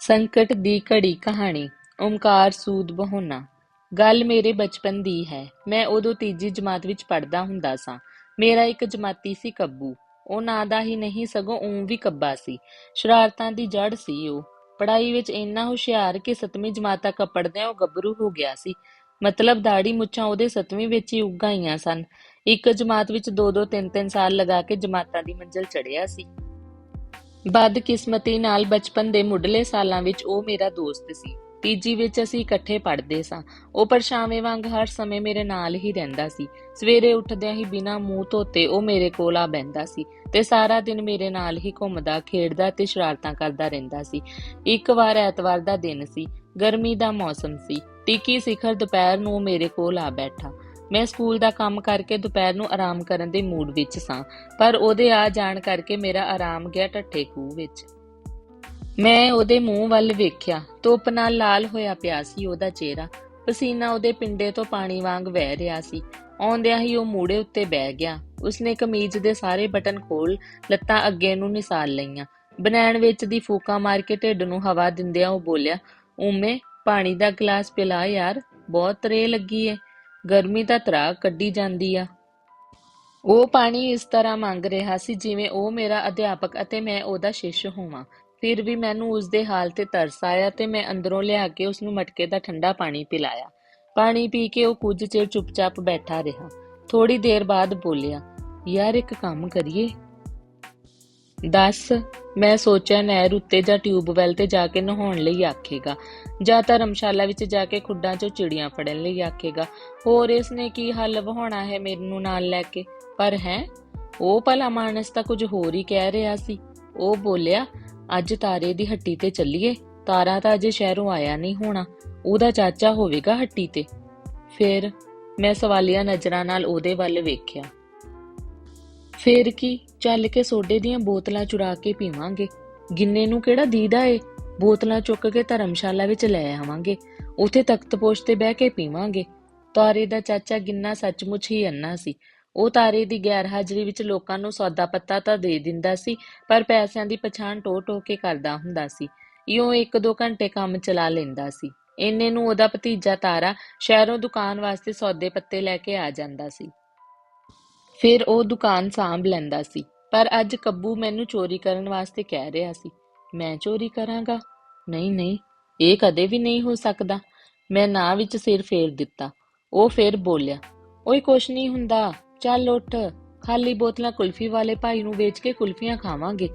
ਸੰਕਟ ਦੀ ਘੜੀ ਕਹਾਣੀ, ਓਮਕਾਰ ਸੂਦ ਬਹੋਨਾ। ਗੱਲ ਮੇਰੇ ਬਚਪਨ ਦੀ ਹੈ। ਮੈਂ ਉਦੋਂ ਤੀਜੀ ਜਮਾਤ ਵਿੱਚ ਪੜ੍ਹਦਾ ਹੁੰਦਾ ਸਾਂ। ਮੇਰਾ ਇੱਕ ਜਮਾਤੀ ਸੀ ਕੱਬੂ। ਉਹ ਨਾਂ ਦਾ ਹੀ ਨਹੀਂ, ਸਗੋਂ ਊਂ ਵੀ ਕੱਬਾ ਸੀ। ਸ਼ਰਾਰਤਾਂ ਦੀ ਜੜ ਸੀ ਉਹ। ਪੜ੍ਹਾਈ ਵਿੱਚ ਇੰਨਾ ਹੁਸ਼ਿਆਰ ਕਿ ਸੱਤਵੀਂ ਜਮਾਤ ਤੱਕ ਪੜ੍ਹਦਿਆਂ ਉਹ ਗੱਭਰੂ ਹੋ ਗਿਆ ਸੀ। ਮਤਲਬ ਦਾੜੀ ਮੁੱਛਾਂ ਉਹਦੇ ਸੱਤਵੀਂ ਵਿੱਚ ਹੀ ਉੱਗ ਸਨ। ਇੱਕ ਜਮਾਤ ਵਿੱਚ ਦੋ ਦੋ ਤਿੰਨ ਤਿੰਨ ਸਾਲ ਲਗਾ ਕੇ ਜਮਾਤਾਂ ਦੀ ਮੰਜ਼ਿਲ ਚੜਿਆ ਸੀ। ਬਦਕਿਸਮਤੀ ਨਾਲ ਬਚਪਨ ਦੇ ਮੁੱਢਲੇ ਸਾਲਾਂ ਵਿੱਚ ਉਹ ਮੇਰਾ ਦੋਸਤ ਸੀ। ਤੀਜੀ ਵਿੱਚ ਅਸੀਂ ਇਕੱਠੇ ਪੜ੍ਹਦੇ ਸਾਂ। ਉਹ ਪਰਛਾਵੇਂ ਵਾਂਗ ਹਰ ਸਮੇਂ ਮੇਰੇ ਨਾਲ ਹੀ ਰਹਿੰਦਾ ਸੀ। ਸਵੇਰੇ ਉੱਠਦਿਆਂ ਹੀ ਬਿਨਾਂ ਮੂੰਹ ਧੋਤੇ ਉਹ ਮੇਰੇ ਕੋਲ ਆ ਬੈੰਦਾ ਸੀ ਤੇ ਸਾਰਾ ਦਿਨ ਮੇਰੇ ਨਾਲ ਹੀ ਘੁੰਮਦਾ, ਖੇਡਦਾ ਤੇ ਸ਼ਰਾਰਤਾਂ ਕਰਦਾ ਰਹਿੰਦਾ ਸੀ। ਇੱਕ ਵਾਰ ਐਤਵਾਰ ਦਾ ਦਿਨ ਸੀ। ਗਰਮੀ ਦਾ ਮੌਸਮ ਸੀ। ਟਿੱਕੀ ਸਿਖਰ ਦੁਪਹਿਰ ਨੂੰ ਉਹ ਮੇਰੇ ਕੋਲ ਆ ਬੈਠਾ। ਮੈਂ ਸਕੂਲ ਦਾ ਕੰਮ ਕਰਕੇ ਦੁਪਹਿਰ ਨੂੰ ਆਰਾਮ ਕਰਨ ਦੇ ਮੂਡ ਵਿੱਚ ਸਾਂ, ਪਰ ਉਹਦੇ ਆ ਜਾਣ ਕਰਕੇ ਮੇਰਾ ਆਰਾਮ ਗਿਆ ਠੱਠੇ ਖੂਹ ਵਿੱਚ। ਮੈਂ ਉਹਦੇ ਮੂੰਹ ਵੱਲ ਵੇਖਿਆ, ਧੁੱਪ ਨਾਲ ਲਾਲ ਹੋਇਆ ਪਿਆ ਸੀ ਉਹਦਾ ਚਿਹਰਾ। ਪਸੀਨਾ ਉਹਦੇ ਪਿੰਡੇ ਤੋਂ ਪਾਣੀ ਵਾਂਗ ਵਹਿ ਰਿਹਾ ਸੀ। ਆਉਂਦਿਆਂ ਹੀ ਉਹ ਮੂੜੇ ਉੱਤੇ ਬਹਿ ਗਿਆ। ਉਸਨੇ ਕਮੀਜ਼ ਦੇ ਸਾਰੇ ਬਟਨ ਖੋਲ ਲੱਤਾਂ ਅੱਗੇ ਨੂੰ ਨਿਸਾਲ ਲਈਆਂ। ਬਨੈਣ ਵਿੱਚ ਦੀ ਫੂਕਾ ਮਾਰ ਕੇ ਢਿੱਡ ਨੂੰ ਹਵਾ ਦਿੰਦਿਆਂ ਉਹ ਬੋਲਿਆ, ਉਮੇ, ਪਾਣੀ ਦਾ ਗਲਾਸ ਪਿਲਾ ਯਾਰ, ਬਹੁਤ ਤਰੇ ਲੱਗੀ ਏ। ਗਰਮੀ ਦਾ ਤਰਾ ਕੱਢੀ ਜਾਂਦੀ ਆ। ਉਹ ਪਾਣੀ ਇਸ ਤਰ੍ਹਾਂ ਮੰਗ ਰਿਹਾ ਸੀ ਜਿਵੇਂ ਉਹ ਮੇਰਾ ਅਧਿਆਪਕ ਅਤੇ ਮੈਂ ਉਹਦਾ ਸ਼ਿਸ਼ ਹੋਵਾਂ। ਫਿਰ ਵੀ ਮੈਨੂੰ ਉਸ ਦੇ ਹਾਲ ਤੇ ਤਰਸ ਆਇਆ ਤੇ ਮੈਂ ਅੰਦਰੋਂ ਲਿਆ ਕੇ ਉਸ ਨੂੰ ਮਟਕੇ ਦਾ ਠੰਡਾ ਪਾਣੀ ਪਿਲਾਇਆ। ਪਾਣੀ ਪੀ ਕੇ ਉਹ ਕੁਝ ਚਿਰ ਚੁੱਪਚਾਪ ਬੈਠਾ ਰਿਹਾ। ਥੋੜੀ ਦੇਰ ਬਾਅਦ ਬੋਲਿਆ, ਯਾਰ ਇੱਕ ਕੰਮ ਕਰੀਏ। ਦੱਸ, ਮੈਂ ਸੋਚਿਆ ਨਹਿਰ ਉੱਤੇ ਜਾਂ ਟਿਊਬਵੈਲ ਤੇ ਜਾ ਕੇ ਨਹਾਉਣ ਲਈ ਆਖੇਗਾ। ਜਾਂ ਧਰਮਸ਼ਾਲਾ ਵਿੱਚ ਜਾ ਕੇ ਖੁੱਡਾਂ 'ਚੋਂ ਚਿੜੀਆਂ ਫੜਨ ਲਈ ਆਖੇਗਾ। ਹੋਰ ਇਸ ਨੇ ਕੀ ਹੱਲ ਵਹਾਉਣਾ ਹੈ ਮੈਨੂੰ ਨਾਲ ਲੈ ਕੇ? ਪਰ ਹੈ, ਉਹ ਭਲਾ ਮਾਨਸ ਤਾਂ ਕੁਝ ਹੋਰ ਹੀ ਕਹਿ ਰਿਹਾ ਸੀ। ਉਹ ਬੋਲਿਆ, ਅੱਜ ਤਾਰੇ ਦੀ ਹੱਟੀ ਤੇ ਚੱਲੀਏ, ਤਾਰਾ ਤਾਂ ਅਜੇ ਸ਼ਹਿਰੋਂ ਆਇਆ ਨਹੀਂ ਹੋਣਾ। ਉਹਦਾ ਚਾਚਾ ਹੋਵੇਗਾ ਹੱਟੀ ਤੇ? ਫਿਰ ਮੈਂ ਸਵਾਲੀਆ ਨਜ਼ਰਾਂ ਨਾਲ ਉਹਦੇ ਵੱਲ ਵੇਖਿਆ। ਫੇਰ ਕੀ? ਚੱਲ ਕੇ ਸੋਡੇ ਦੀਆਂ ਬੋਤਲਾਂ ਚੁਰਾ ਕੇ ਪੀਵਾਂਗੇ। ਗਿੰਨੇ ਨੂੰ ਕਿਹੜਾ ਦੀਦਾ ਏ? ਬੋਤਲਾਂ ਚੁੱਕ ਕੇ ਧਰਮਸ਼ਾਲਾ ਵਿੱਚ ਲੈ ਆਵਾਂਗੇ। ਉਥੇ ਤਖਤਪੋਸ਼ ਤੇ ਬਹਿ ਕੇ ਪੀਵਾਂਗੇ। ਤਾਰੇ ਦਾ ਚਾਚਾ ਗਿੰਨਾ ਸੱਚਮੁੱਚ ਹੀ ਅੰਨਾ ਸੀ। ਉਹ ਤਾਰੇ ਦੀ ਗੈਰ ਹਾਜ਼ਰੀ ਵਿੱਚ ਲੋਕਾਂ ਨੂੰ ਸੌਦਾ ਪੱਤਾ ਤਾਂ ਦੇ ਦਿੰਦਾ ਸੀ, ਪਰ ਪੈਸਿਆਂ ਦੀ ਪਛਾਣ ਟੋ ਟੋ ਕੇ ਕਰਦਾ ਹੁੰਦਾ ਸੀ। ਇਉਂ ਇੱਕ ਦੋ ਘੰਟੇ ਕੰਮ ਚਲਾ ਲੈਂਦਾ ਸੀ। ਇੰਨੇ ਨੂੰ ਉਹਦਾ ਭਤੀਜਾ ਤਾਰਾ ਸ਼ਹਿਰੋਂ ਦੁਕਾਨ ਵਾਸਤੇ ਸੌਦੇ ਪੱਤੇ ਲੈ ਕੇ ਆ ਜਾਂਦਾ ਸੀ। ਫਿਰ ਉਹ ਦੁਕਾਨ ਸਾਂਭ ਲੈਂਦਾ ਸੀ। ਪਰ ਅੱਜ ਕੱਬੂ ਮੈਨੂੰ ਚੋਰੀ ਕਰਨ ਵਾਸਤੇ ਕਹਿ ਰਿਹਾ ਸੀ। ਮੈਂ ਚੋਰੀ ਕਰਾਂਗਾ? ਨਹੀਂ ਨਹੀਂ, ਇਹ ਕਦੇ ਵੀ ਨਹੀਂ ਹੋ ਸਕਦਾ। ਮੈਂ ਨਾ ਵਿੱਚ ਸਿਰ ਫੇਰ ਦਿੱਤਾ। ਉਹ ਫਿਰ ਬੋਲਿਆ, ਓਏ, ਕੁਛ ਨਹੀਂ ਹੁੰਦਾ। ਚੱਲ ਉੱਠ। ਖਾਲੀ ਬੋਤਲਾਂ ਕੁਲਫੀ ਵਾਲੇ ਭਾਈ ਨੂੰ ਵੇਚ ਕੇ ਕੁਲਫੀਆਂ ਖਾਵਾਂਗੇ।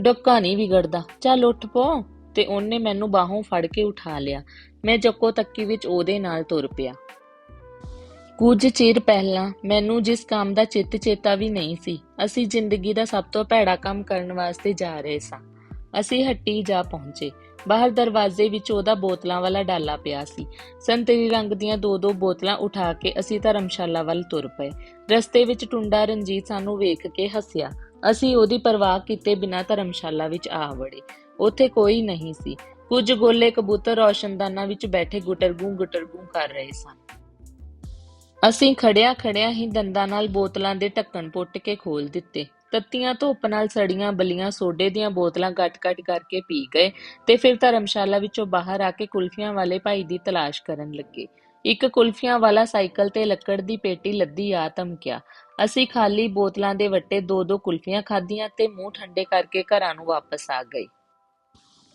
ਡੱਕਾ ਨਹੀਂ ਵਿਗੜਦਾ। ਚੱਲ ਉੱਠ ਪੋ। ਤੇ ਉਹਨੇ ਮੈਨੂੰ ਬਾਹੋਂ ਫੜ ਕੇ ਉਠਾ ਲਿਆ। ਮੈਂ ਜੱਕੋ ਤੱਕੀ ਵਿੱਚ ਉਹਦੇ ਨਾਲ ਤੁਰ ਪਿਆ। ਕੁਝ ਚਿਰ ਪਹਿਲਾਂ ਮੈਨੂੰ ਜਿਸ ਕੰਮ ਦਾ ਚਿੱਤ ਚੇਤਾ ਵੀ ਨਹੀਂ ਸੀ, ਅਸੀਂ ਜ਼ਿੰਦਗੀ ਦਾ ਸਭ ਤੋਂ ਭੈੜਾ ਕੰਮ ਕਰਨ ਵਾਸਤੇ ਜਾ ਰਹੇ ਸਾਂ। ਅਸੀਂ ਹੱਟੀ ਜਾ ਪਹੁੰਚੇ। ਬਾਹਰ ਦਰਵਾਜ਼ੇ ਵਿੱਚ ਉਹਦਾ ਬੋਤਲਾਂ ਵਾਲਾ ਡਾਲਾ ਪਿਆ ਸੀ। ਸੰਤਰੀ ਰੰਗ ਦੀਆਂ ਦੋ ਦੋ ਬੋਤਲਾਂ ਉਠਾ ਕੇ ਅਸੀਂ ਧਰਮਸ਼ਾਲਾ ਵੱਲ ਤੁਰ ਪਏ। ਰਸਤੇ ਵਿੱਚ ਟੁੰਡਾ ਰਣਜੀਤ ਸਾਨੂੰ ਵੇਖ ਕੇ ਹੱਸਿਆ। ਅਸੀਂ ਉਹਦੀ ਪਰਵਾਹ ਕੀਤੇ ਬਿਨਾਂ ਧਰਮਸ਼ਾਲਾ ਵਿੱਚ ਆ ਵੜੇ। ਉੱਥੇ ਕੋਈ ਨਹੀਂ ਸੀ। ਕੁਝ ਗੋਲੇ ਕਬੂਤਰ ਰੌਸ਼ਨਦਾਨਾਂ ਵਿੱਚ ਬੈਠੇ ਗੁਟਰਗੂ ਗੁਟਰਗੂ ਕਰ ਰਹੇ ਸਨ। ਅਸੀਂ ਖੜਿਆ ਖੜਿਆ ਹੀ ਦੰਦਾਂ ਨਾਲ ਬੋਤਲਾਂ ਦੇ ਢੱਕਣ ਪੁੱਟ ਕੇ ਖੋਲ ਦਿੱਤੇ। ਤੱਤੀਆਂ ਧੁੱਪ ਨਾਲ ਸੜੀਆਂ ਬਲੀਆਂ ਸੋਡੇ ਦੀਆਂ ਬੋਤਲਾਂ ਗੱਟ-ਗੱਟ ਕਰਕੇ ਪੀ ਗਏ ਤੇ ਫਿਰ ਧਰਮਸ਼ਾਲਾ ਵਿੱਚੋਂ ਬਾਹਰ ਆ ਕੇ ਕੁਲਫੀਆਂ ਵਾਲੇ ਭਾਈ ਦੀ ਤਲਾਸ਼ ਕਰਨ ਲੱਗੇ। ਇੱਕ ਕੁਲਫੀਆਂ ਵਾਲਾ ਸਾਈਕਲ ਤੇ ਲੱਕੜ ਦੀ ਪੇਟੀ ਲੱਦੀ ਆ ਧਮਕਿਆ। ਅਸੀਂ ਖਾਲੀ ਬੋਤਲਾਂ ਦੇ ਵੱਟੇ ਦੋ ਦੋ ਕੁਲਫੀਆਂ ਖਾਧੀਆਂ ਤੇ ਮੂੰਹ ਠੰਡੇ ਕਰਕੇ ਘਰਾਂ ਨੂੰ ਵਾਪਸ ਆ ਗਏ।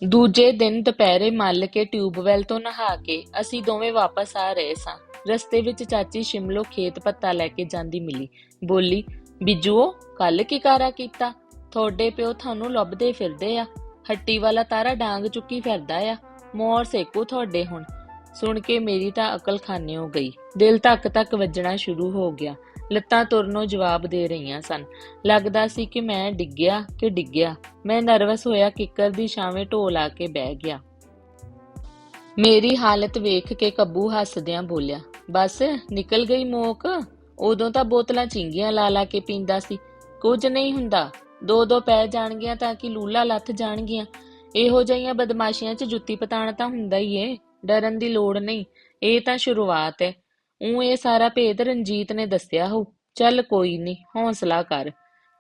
ਦੂਜੇ ਦਿਨ ਦੁਪਹਿਰੇ ਮੱਲ ਕੇ ਟਿਊਬਵੈਲ ਤੋਂ ਨਹਾ ਕੇ ਅਸੀਂ ਦੋਵੇਂ ਵਾਪਸ ਆ ਰਹੇ ਸਾਂ। ਰਸਤੇ ਵਿੱਚ ਚਾਚੀ ਸ਼ਿਮਲੋ ਖੇਤ ਪੱਤਾ ਲੈ ਕੇ ਜਾਂਦੀ ਮਿਲੀ। ਬੋਲੀ, ਬਿੱਜੂਓ ਕੱਲ ਕੀ ਕਾਰਾ ਕੀਤਾ? ਤੁਹਾਡੇ ਪਿਓ ਤੁਹਾਨੂੰ ਲੱਭਦੇ ਫਿਰਦੇ ਆ। ਹੱਟੀ ਵਾਲਾ ਤਾਰਾ ਡਾਂਗ ਚੁੱਕੀ ਫਿਰਦਾ ਆ। ਮੋਰ ਸੇਕੂ ਤੁਹਾਡੇ ਹੁਣ ਸੁਣ ਕੇ ਮੇਰੀ ਤਾਂ ਅਕਲ ਖਾਨੇ ਹੋ ਗਈ। ਦਿਲ ਧੱਕ ਧੱਕ ਵੱਜਣਾ ਸ਼ੁਰੂ ਹੋ ਗਿਆ। ਲੱਤਾਂ ਤੁਰਨੋਂ ਜਵਾਬ ਦੇ ਰਹੀਆਂ ਸਨ। ਲੱਗਦਾ ਸੀ ਕਿ ਮੈਂ ਡਿੱਗਿਆ ਕਿ ਡਿੱਗਿਆ। ਮੈਂ ਨਰਵਸ ਹੋਇਆ ਕਿੱਕਰ ਦੀ ਛਾਵੇਂ ਢੋਲ ਆ ਕੇ ਬਹਿ ਗਿਆ। ਮੇਰੀ ਹਾਲਤ ਵੇਖ ਕੇ ਕੱਬੂ ਹੱਸਦਿਆਂ ਬੋਲਿਆ ਬਸ, ਨਿਕਲ ਗਈ ਮੋਕ। ਉਦੋਂ ਤਾਂ ਬੋਤਲਾਂ ਚਿੰਗੀਆਂ ਲਾ ਲਾ ਕੇ ਪੀਂਦਾ ਸੀ। ਕੁਝ ਨਹੀਂ ਹੁੰਦਾ। ਦੋ ਦੋ ਪੈ ਜਾਣਗੀਆਂ ਤਾਂ ਕਿ ਲੂਲਾ ਲੱਥ ਜਾਣਗੀਆਂ। ਇਹੋ ਜਿਹੀਆਂ ਬਦਮਾਸ਼ੀਆਂ 'ਚ ਜੁੱਤੀ ਪਤਾਣ ਤਾਂ ਹੁੰਦਾ ਹੀ ਏ। ਡਰਨ ਦੀ ਲੋੜ ਨਹੀਂ। ਇਹ ਤਾਂ ਸ਼ੁਰੂਆਤ ਹੈ ਉਹ ਇਹ ਸਾਰਾ ਭੇਦ ਰਣਜੀਤ ਨੇ ਦੱਸਿਆ ਹੋ ਚੱਲ ਕੋਈ ਨਹੀਂ ਹੌਸਲਾ ਕਰ।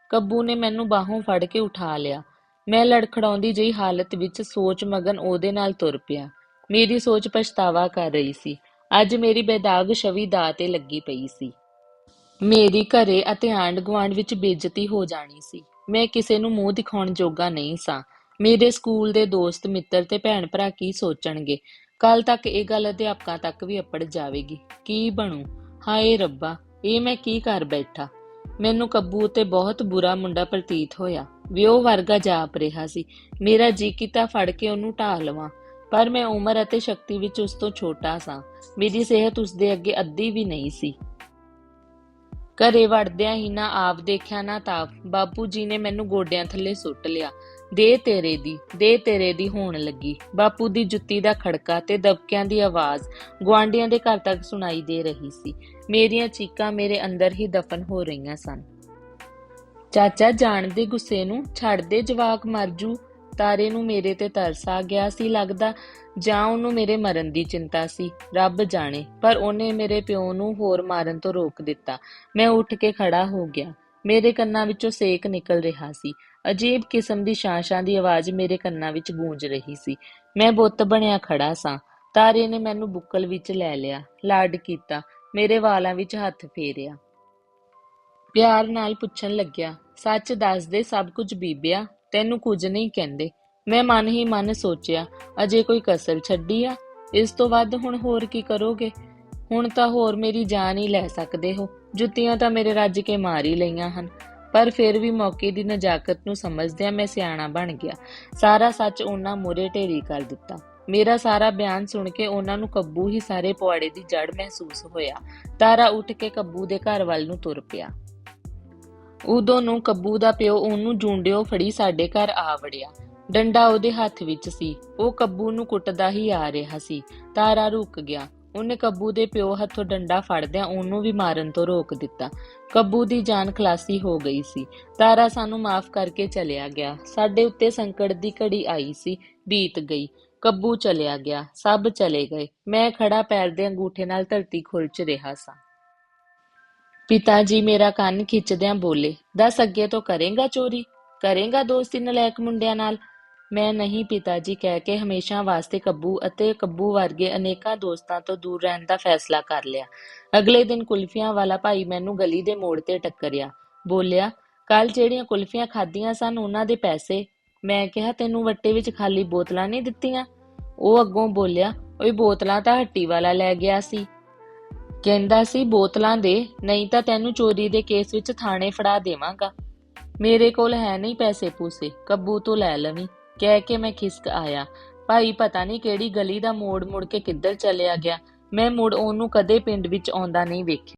ਕੱਬੂ ਨੇ ਮੈਨੂੰ ਬਾਹੋਂ ਫੜ ਕੇ ਉਠਾ ਲਿਆ। ਮੈਂ ਲੜਖੜਾਉਂਦੀ ਜਿਹੀ ਹਾਲਤ ਵਿੱਚ ਸੋਚ ਮਗਨ ਉਹਦੇ ਨਾਲ ਤੁਰ ਪਿਆ। ਮੇਰੀ ਸੋਚ ਪਛਤਾਵਾ ਕਰ ਰਹੀ ਸੀ। ਅੱਜ ਮੇਰੀ ਬੇਦਾਗ ਛਵੀ ਦਾ ਤੇ ਲੱਗੀ ਪਈ ਸੀ। ਮੇਰੀ ਘਰੇ ਅਤੇ ਆਂਢ ਗੁਆਂਢ ਵਿੱਚ ਬੇਇੱਜ਼ਤੀ ਹੋ ਜਾਣੀ ਸੀ। ਮੈਂ ਕਿਸੇ ਨੂੰ ਮੂੰਹ ਦਿਖਾਉਣ ਜੋਗਾ ਨਹੀਂ ਸਾਂ। ਮੇਰੇ ਸਕੂਲ ਦੇ ਦੋਸਤ, ਮਿੱਤਰ ਤੇ ਭੈਣ ਭਰਾ ਕੀ ਸੋਚਣਗੇ? ਕੱਲ ਤੱਕ ਇਹ ਗੱਲ ਅਧਿਆਪਕਾਂ ਤੱਕ ਵੀ ਅਪੜ ਜਾਵੇਗੀ। ਕੀ ਬਣੂ? ਹਾਏ ਰੱਬਾ, ਇਹ ਮੈਂ ਕੀ ਕਰ ਬੈਠਾ? ਮੈਨੂੰ ਕੱਬੂ ਤੇ ਬਹੁਤ ਬੁਰਾ ਮੁੰਡਾ ਪ੍ਰਤੀਤ ਹੋਇਆ। ਵਿਉ ਵਰਗਾ ਜਾਪ ਰਿਹਾ ਸੀ। ਮੇਰਾ ਜੀ ਕੀਤਾ ਫੜ ਕੇ ਉਹਨੂੰ ਢਾ ਲਵਾਂ। ਪਰ ਮੈਂ ਉਮਰ ਅਤੇ ਸ਼ਕਤੀ ਵਿੱਚ ਉਸ ਤੋਂ ਛੋਟਾ ਸਾਂ। ਮੇਰੀ ਸਿਹਤ ਉਸ ਦੇ ਅੱਗੇ ਅੱਧੀ ਵੀ ਨਹੀਂ ਸੀ। ਘਰੇ ਵੜਦਿਆਂ ਹੀ ਨਾ ਆਪ ਦੇਖਿਆ, ਨਾ ਤਾਪ ਬਾਪੂ ਜੀ ਨੇ ਮੈਨੂੰ ਗੋਡਿਆਂ ਥੱਲੇ ਸੁੱਟ ਲਿਆ। ਦੇ ਤੇਰੇ ਦੀ, ਦੇ ਤੇਰੇ ਦੀ ਹੋਣ ਲੱਗੀ। ਬਾਪੂ ਦੀ ਜੁੱਤੀ ਦਾ ਖੜਕਾ ਤੇ ਦਬਕਿਆਂ ਦੀ ਆਵਾਜ਼ ਗੁਆਂਢੀਆਂ ਦੇ ਘਰ ਤੱਕ ਸੁਣਾਈ ਦੇ ਰਹੀ ਸੀ। ਮੇਰੀਆਂ ਚੀਕਾਂ ਮੇਰੇ ਅੰਦਰ ਹੀ ਦਫਨ ਹੋ ਰਹੀਆਂ ਸਨ। ਚਾਚਾ ਜਾਣਦੇ ਗੁੱਸੇ ਨੂੰ ਛੱਡ ਦੇ ਜਵਾਕ ਮਰ ਜੂ ਤਾਰੇ ਨੂੰ ਮੇਰੇ ਤੇ ਤਰਸ ਆ ਗਿਆ ਸੀ ਲੱਗਦਾ, ਜਾਂ ਉਹਨੂੰ ਮੇਰੇ ਮਰਨ ਦੀ ਚਿੰਤਾ ਸੀ, ਰੱਬ ਜਾਣੇ। ਪਰ ਉਹਨੇ ਮੇਰੇ ਪਿਓ ਨੂੰ ਹੋਰ ਮਾਰਨ ਤੋਂ ਰੋਕ ਦਿੱਤਾ। ਮੈਂ ਉੱਠ ਕੇ ਖੜਾ ਹੋ ਗਿਆ। ਮੇਰੇ ਕੰਨਾਂ ਵਿੱਚੋਂ ਸੇਕ ਨਿਕਲ ਰਿਹਾ ਸੀ। ਅਜੀਬ ਕਿਸਮ ਦੀ ਸ਼ਾਂਸ਼ਾਂ ਦੀ ਆਵਾਜ਼ ਮੇਰੇ ਕੰਨਾਂ ਵਿੱਚ ਗੂੰਜ ਰਹੀ ਸੀ। ਮੈਂ ਬੁੱਤ ਬਣਿਆ ਖੜਾ ਸਾਂ। ਤਾਰੇ ਨੇ ਮੈਨੂੰ ਬੁੱਕਲ ਵਿੱਚ ਲੈ ਲਿਆ, ਲਾਡ ਕੀਤਾ, ਮੇਰੇ ਵਾਲਾਂ ਵਿੱਚ ਹੱਥ ਫੇਰਿਆ। ਪਿਆਰ ਨਾਲ ਪੁੱਛਣ ਲੱਗਿਆ, ਸੱਚ ਦੱਸ ਦੇ ਸਭ ਕੁਝ ਬੀਬਿਆ? ਤੈਨੂੰ ਕੁਝ ਨਹੀਂ ਕਹਿੰਦੇ। ਮੈਂ ਮਨ ਹੀ ਮਨ ਸੋਚਿਆ, ਅਜੇ ਕੋਈ ਕਸਰ ਛੱਡੀ ਆ? ਇਸ ਤੋਂ ਵੱਧ ਹੁਣ ਹੋਰ ਕੀ ਕਰੋਗੇ? ਹੁਣ ਤਾਂ ਹੋਰ ਮੇਰੀ ਜਾਨ ਹੀ ਲੈ ਸਕਦੇ ਹੋ। ਜੁੱਤੀਆਂ ਤਾਂ ਮੇਰੇ ਰੱਜ ਕੇ ਮਾਰ ਹੀ ਲਈਆਂ ਹਨ। ਪਰ ਫਿਰ ਵੀ ਮੌਕੇ ਦੀ ਨਜਾਕਤ ਨੂੰ ਸਮਝਦਿਆਂ ਮੈਂ ਸਿਆਣਾ ਬਣ ਗਿਆ। ਸਾਰਾ ਸੱਚ ਉਹਨਾਂ ਮੂਹਰੇ ਢੇਰੀ ਕਰ ਦਿੱਤਾ। ਮੇਰਾ ਸਾਰਾ ਬਿਆਨ ਸੁਣ ਕੇ ਉਹਨਾਂ ਨੂੰ ਕੱਬੂ ਹੀ ਸਾਰੇ ਪੁਆੜੇ ਦੀ ਜੜ ਮਹਿਸੂਸ ਹੋਇਆ। ਤਾਰਾ ਉੱਠ ਕੇ ਕੱਬੂ ਦੇ ਘਰ ਵੱਲ ਨੂੰ ਤੁਰ ਪਿਆ। ਉਦੋਂ ਨੂੰ ਕੱਬੂ ਦਾ ਪਿਓ ਉਹਨੂੰ ਜੂੰਡਿਓ ਫੜੀ ਸਾਡੇ ਘਰ ਆ ਵੜਿਆ। ਡੰਡਾ ਉਹਦੇ ਹੱਥ ਵਿੱਚ ਸੀ। ਉਹ ਕੱਬੂ ਨੂੰ ਕੁੱਟਦਾ ਹੀ ਆ ਰਿਹਾ ਸੀ। ਤਾਰਾ ਰੁਕ ਗਿਆ। ਉਹਨੇ ਕੱਬੂ ਦੇ ਪਿਓ ਹੱਥੋਂ ਡੰਡਾ ਫੜਦਿਆਂ ਉਹਨੂੰ ਵੀ ਮਾਰਨ ਤੋਂ ਰੋਕ ਦਿੱਤਾ। ਕੱਬੂ ਦੀ ਜਾਨ ਖਲਾਸੀ ਹੋ ਗਈ ਸੀ। ਤਾਰਾ ਸਾਨੂੰ ਮਾਫ ਕਰਕੇ ਚਲਿਆ ਗਿਆ। ਸਾਡੇ ਉੱਤੇ ਸੰਕਟ ਦੀ ਘੜੀ ਆਈ ਸੀ। ਬੀਤ ਗਈ। ਕੱਬੂ ਚਲਿਆ ਗਿਆ। ਸਭ ਚਲੇ ਗਏ। ਮੈਂ ਖੜਾ ਪੈਰ ਦੇ ਅੰਗੂਠੇ ਨਾਲ ਧਰਤੀ ਖੁਰਚ ਰਿਹਾ ਸਾਂ। ਪਿਤਾ ਜੀ ਮੇਰਾ ਕੰਨ ਖਿੱਚਦਿਆਂ ਬੋਲੇ, ਦੱਸ ਅੱਗੇ ਤੋਂ ਕਰੇਗਾ ਚੋਰੀ? ਕਰੇਗਾ ਦੋਸਤੀ ਨਲਾਇਕ ਮੁੰਡਿਆਂ ਨਾਲ? ਮੈਂ ਨਹੀਂ ਪਿਤਾ ਜੀ, ਕਹਿ ਕੇ ਹਮੇਸ਼ਾ ਵਾਸਤੇ ਕੱਬੂ ਅਤੇ ਕੱਬੂ ਵਰਗੇ ਅਨੇਕਾਂ ਦੋਸਤਾਂ ਤੋਂ ਦੂਰ ਰਹਿਣ ਦਾ ਫੈਸਲਾ ਕਰ ਲਿਆ। ਅਗਲੇ ਦਿਨ ਕੁਲਫੀਆਂ ਵਾਲਾ ਭਾਈ ਮੈਨੂੰ ਗਲੀ ਦੇ ਮੋੜ ਤੇ ਟੱਕਰਿਆ। ਬੋਲਿਆ ਕੱਲ ਜਿਹੜੀਆਂ ਕੁਲਫੀਆਂ ਖਾਧੀਆਂ ਸਨ ਉਹਨਾਂ ਦੇ ਪੈਸੇ? ਮੈਂ ਕਿਹਾ, ਤੈਨੂੰ ਵੱਟੇ ਵਿੱਚ ਖਾਲੀ ਬੋਤਲਾਂ ਨਹੀਂ ਦਿੱਤੀਆਂ? ਉਹ ਅੱਗੋਂ ਬੋਲਿਆ, ਓਏ ਬੋਤਲਾਂ ਤਾਂ ਹੱਟੀ ਵਾਲਾ ਲੈ ਗਿਆ ਸੀ। ਕਹਿੰਦਾ ਸੀ, ਬੋਤਲਾਂ ਦੇ, ਨਹੀਂ ਤਾਂ ਤੈਨੂੰ ਚੋਰੀ ਦੇ ਕੇਸ ਵਿੱਚ ਥਾਣੇ ਫੜਾ ਦੇਵਾਂਗਾ। ਮੇਰੇ ਕੋਲ ਹੈ ਨਹੀਂ ਪੈਸੇ ਪੂਸੇ, ਕੱਬੂ ਤੋਂ ਲੈ ਲਵੀਂ। ਕਹਿ ਕੇ ਮੈਂ ਖਿਸਕ ਆਇਆ। ਭਾਈ, ਪਤਾ ਨਹੀਂ ਕਿਹੜੀ ਗਲੀ ਦਾ ਮੋੜ ਮੁੜ ਕੇ ਕਿੱਧਰ ਚਲਿਆ ਗਿਆ। ਮੈਂ ਮੁੜ ਉਹਨੂੰ ਕਦੇ ਪਿੰਡ ਵਿੱਚ ਆਉਂਦਾ ਨਹੀਂ ਵੇਖਿਆ।